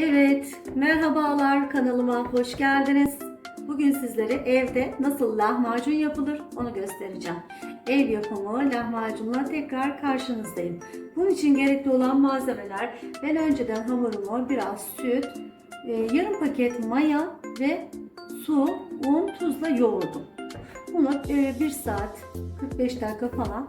Evet, merhabalar kanalıma hoş geldiniz. Bugün sizlere evde nasıl lahmacun yapılır onu göstereceğim. Ev yapımı lahmacunla tekrar karşınızdayım. Bunun için gerekli olan malzemeler ben önceden hamurumu biraz süt, e, yarım paket maya ve su, un, tuzla yoğurdum. Bunu e, 1 saat 45 dakika falan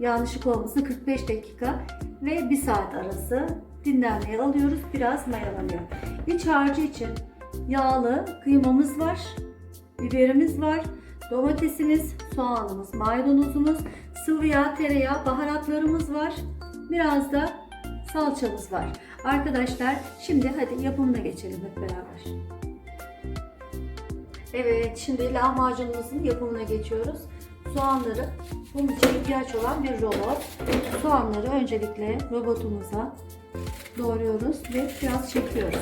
yanlışlık olmasın 45 dakika ve 1 saat arası dinlenmeye alıyoruz. Biraz mayalanıyor. İç harcı için yağlı kıymamız var, biberimiz var, domatesimiz, soğanımız, maydanozumuz, sıvı yağ, tereyağı, baharatlarımız var. Biraz da salçamız var. Arkadaşlar şimdi hadi yapımına geçelim hep beraber. Evet şimdi lahmacunumuzun yapımına geçiyoruz. Soğanları bunun için ihtiyaç olan bir robot. Soğanları öncelikle robotumuza doğruyoruz ve biraz çekiyoruz.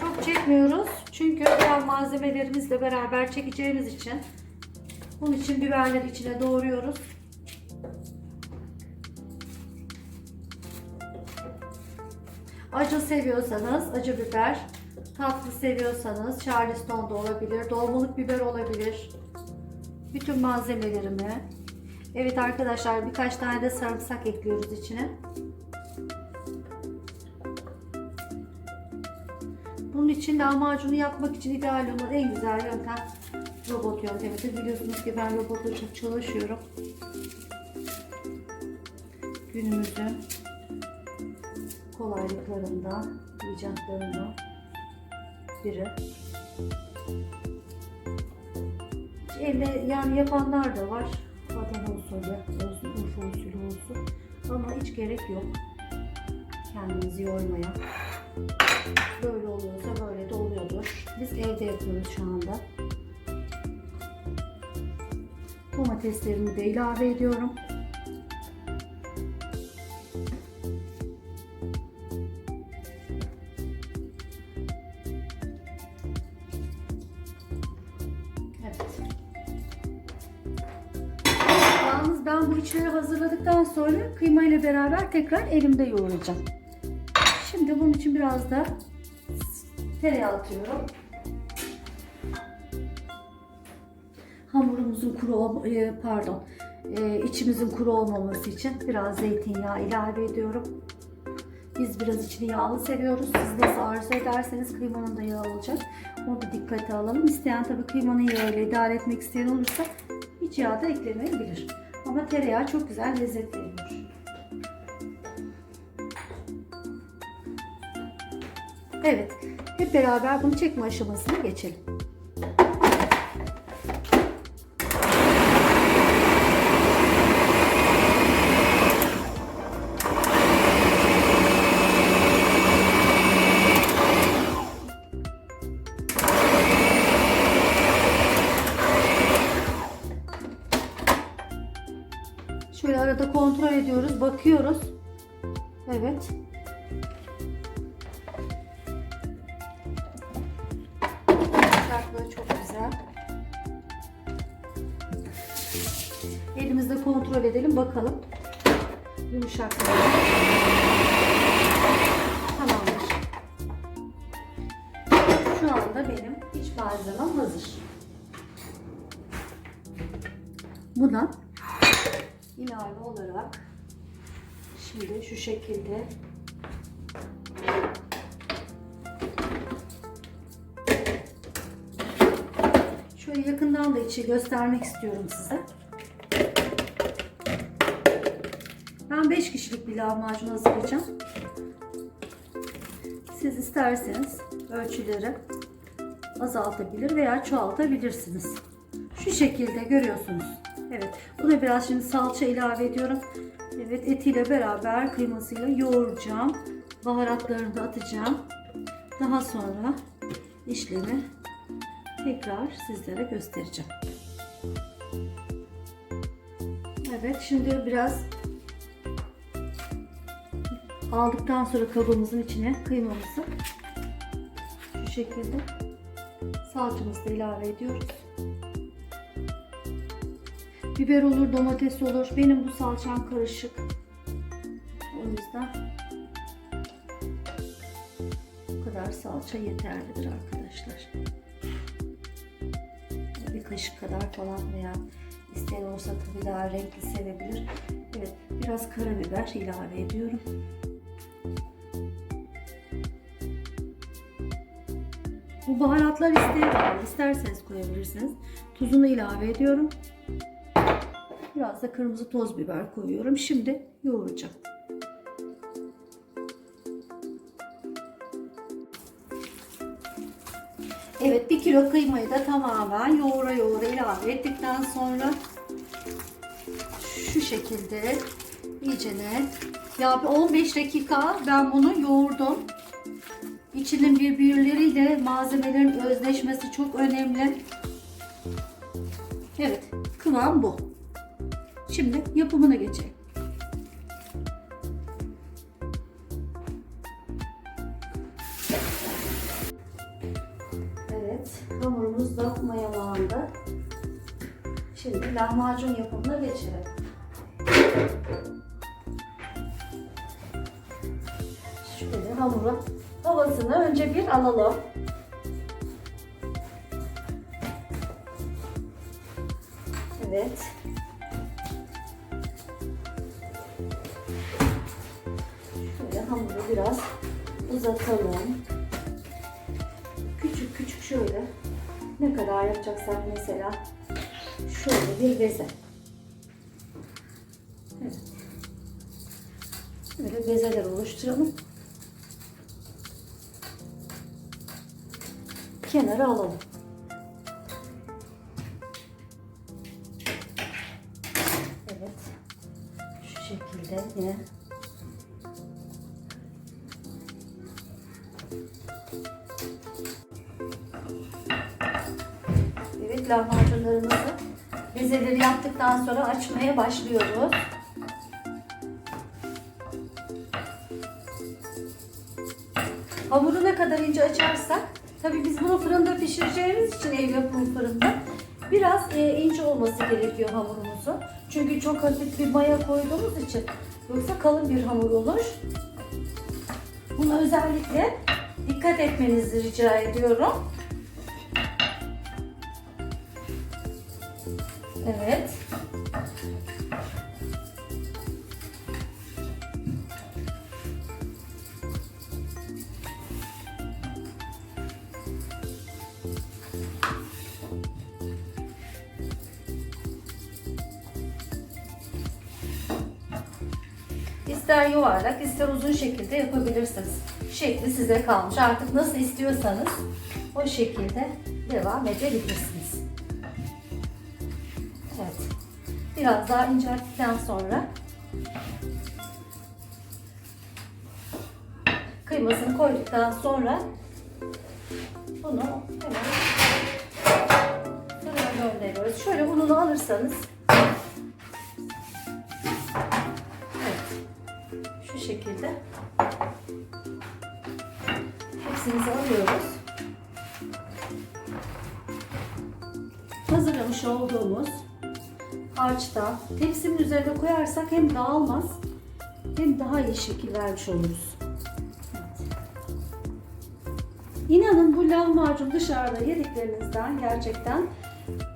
Çok çekmiyoruz çünkü diğer malzemelerimizle beraber çekeceğimiz için bunun için biberleri içine doğruyoruz. Acı seviyorsanız acı biber, tatlı seviyorsanız charleston da olabilir, dolmalık biber olabilir. Bütün malzemelerimi. Evet arkadaşlar birkaç tane de sarımsak ekliyoruz içine. Bunun için lahmacunu yapmak için ideal olan en güzel yöntem robot yöntemidir. Biliyorsunuz ki ben robotla çok çalışıyorum. Günümüzün kolaylıklarından, icatlarından biri. Elle yani yapanlar da var. Adana usulü olsun, Urfa usulü olsun. Ama hiç gerek yok. Kendinizi yormaya. Böyle oluyorsa böyle de oluyordur. Biz evde yapıyoruz şu anda. Domateslerimi de ilave ediyorum. Hazırladıktan sonra kıyma ile beraber tekrar elimde yoğuracağım. Şimdi bunun için biraz da tereyağı atıyorum. Hamurumuzun kuru e, pardon e, içimizin kuru olmaması için biraz zeytinyağı ilave ediyorum. Biz biraz içini yağlı seviyoruz. Siz nasıl arzu ederseniz kıymanın da yağı olacak. Onu da dikkate alalım. İsteyen tabii kıymanın yağıyla idare etmek isteyen olursa hiç yağ da eklemeyebilir. Ama tereyağı çok güzel lezzet veriyor. Evet, hep beraber bunu çekme aşamasına geçelim. Kontrol ediyoruz, bakıyoruz. Evet. Yumuşaklığı çok güzel. Elimizde kontrol edelim, bakalım. Yumuşaklığı. Tamamdır. Şu anda benim iç malzemem hazır. Buna ilave olarak şimdi şu şekilde şöyle yakından da içi göstermek istiyorum size. Ben 5 kişilik bir lahmacun hazırlayacağım. Siz isterseniz ölçüleri azaltabilir veya çoğaltabilirsiniz. Şu şekilde görüyorsunuz. Evet. Buna biraz şimdi salça ilave ediyorum. Evet etiyle beraber kıymasıyla yoğuracağım. Baharatlarını da atacağım. Daha sonra işlemi tekrar sizlere göstereceğim. Evet şimdi biraz aldıktan sonra kabımızın içine kıymamızı şu şekilde salçamızı da ilave ediyoruz. Biber olur, domates olur. Benim bu salçam karışık. O yüzden bu kadar salça yeterlidir arkadaşlar. Bir kaşık kadar falan veya isteyen olsa tabii daha renkli sevebilir. Evet, biraz karabiber ilave ediyorum. Bu baharatlar isteğe bağlı. İsterseniz koyabilirsiniz. Tuzunu ilave ediyorum. Da kırmızı toz biber koyuyorum. Şimdi yoğuracağım. Evet bir kilo kıymayı da tamamen yoğura yoğura ilave ettikten sonra şu şekilde iyicene ya bir 15 dakika ben bunu yoğurdum. İçinin birbirleriyle malzemelerin özleşmesi çok önemli. Evet, kıvam bu. Şimdi yapımına geçelim. Evet, hamurumuz da mayalandı. Şimdi lahmacun yapımına geçelim. Şöyle hamuru havasını önce bir alalım. Evet. Uzatalım. Küçük küçük şöyle ne kadar yapacaksak mesela şöyle bir beze. Evet. Böyle bezeler oluşturalım. kenara alalım. Evet. Şu şekilde yine Evet lahmacunlarımızı bezeleri yaptıktan sonra açmaya başlıyoruz. Hamuru ne kadar ince açarsak Tabii biz bunu fırında pişireceğimiz için ev yapımı fırında biraz e, ince olması gerekiyor hamurumuzun. Çünkü çok hafif bir maya koyduğumuz için yoksa kalın bir hamur olur. Buna özellikle dikkat etmenizi rica ediyorum. Evet. İster yuvarlak ister uzun şekilde yapabilirsiniz. Şekli size kalmış. Artık nasıl istiyorsanız o şekilde devam edebilirsiniz. Biraz daha incelttikten sonra kıymasını koyduktan sonra bunu hemen fırına gönderiyoruz. Şöyle ununu alırsanız şu şekilde hepsimizi alıyoruz. Hazırlamış olduğumuz harçtan tepsinin üzerine koyarsak hem dağılmaz hem daha iyi şekil vermiş oluruz. İnanın bu lahmacun dışarıda yediklerinizden gerçekten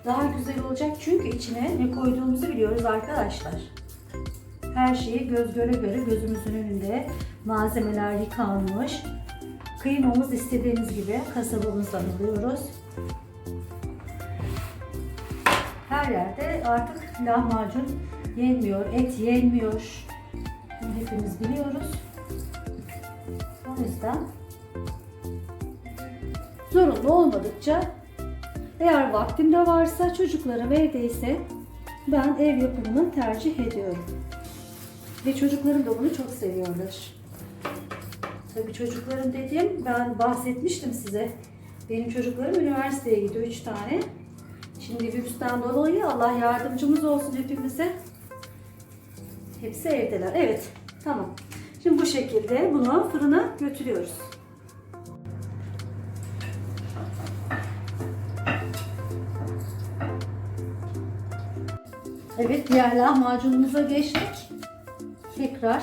daha güzel olacak çünkü içine ne koyduğumuzu biliyoruz arkadaşlar. Her şeyi göz göre göre gözümüzün önünde malzemeler yıkanmış. Kıymamız istediğimiz gibi kasabımızdan alıyoruz. Her yerde artık lahmacun yenmiyor, et yenmiyor. Bunu hepimiz biliyoruz. O yüzden zorunlu olmadıkça eğer vaktim de varsa çocuklarım evdeyse ben ev yapımını tercih ediyorum. Ve çocuklarım da bunu çok seviyorlar. Tabii çocuklarım dediğim ben bahsetmiştim size. Benim çocuklarım üniversiteye gidiyor 3 tane. Şimdi virüsten dolayı Allah yardımcımız olsun hepimize. Hepsi evdeler. Evet tamam. Şimdi bu şekilde bunu fırına götürüyoruz. Evet diğer lahmacunumuza geçtik. Tekrar.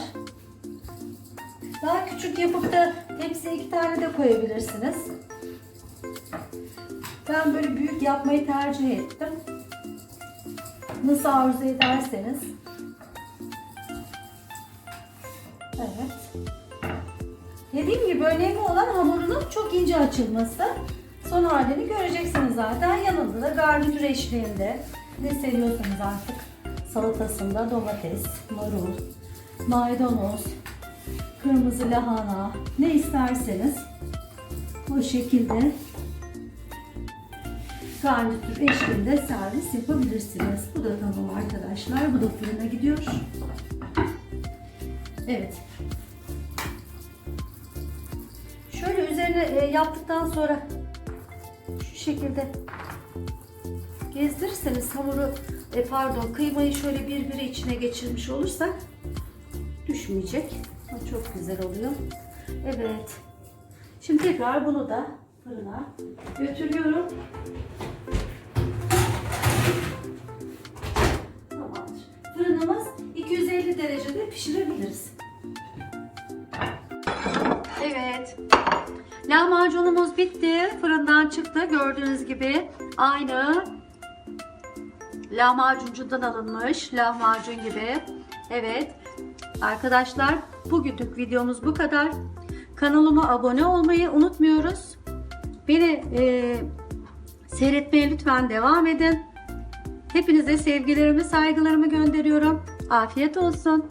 Daha küçük yapıp da hepsi iki tane de koyabilirsiniz. Ben böyle büyük yapmayı tercih ettim. Nasıl arzu ederseniz. Evet. Dediğim gibi önemli olan hamurunun çok ince açılması. Son halini göreceksiniz zaten. Yanında da garnitür eşliğinde ne seviyorsanız artık salatasında domates, marul, maydanoz, kırmızı lahana ne isterseniz bu şekilde garnitür eşliğinde servis yapabilirsiniz. Bu da tamam arkadaşlar. Bu da fırına gidiyor. Evet. Şöyle üzerine e, yaptıktan sonra şu şekilde gezdirirseniz hamuru e, pardon kıymayı şöyle birbiri içine geçirmiş olursak düşmeyecek. Çok güzel oluyor. Evet. Şimdi tekrar bunu da fırına götürüyorum. Tamamdır. Fırınımız 250 derecede pişirebiliriz. Evet. Lahmacunumuz bitti. Fırından çıktı. Gördüğünüz gibi aynı lahmacuncudan alınmış lahmacun gibi. Evet. Arkadaşlar bugünlük videomuz bu kadar. Kanalıma abone olmayı unutmuyoruz. Beni e, seyretmeye lütfen devam edin. Hepinize sevgilerimi, saygılarımı gönderiyorum. Afiyet olsun.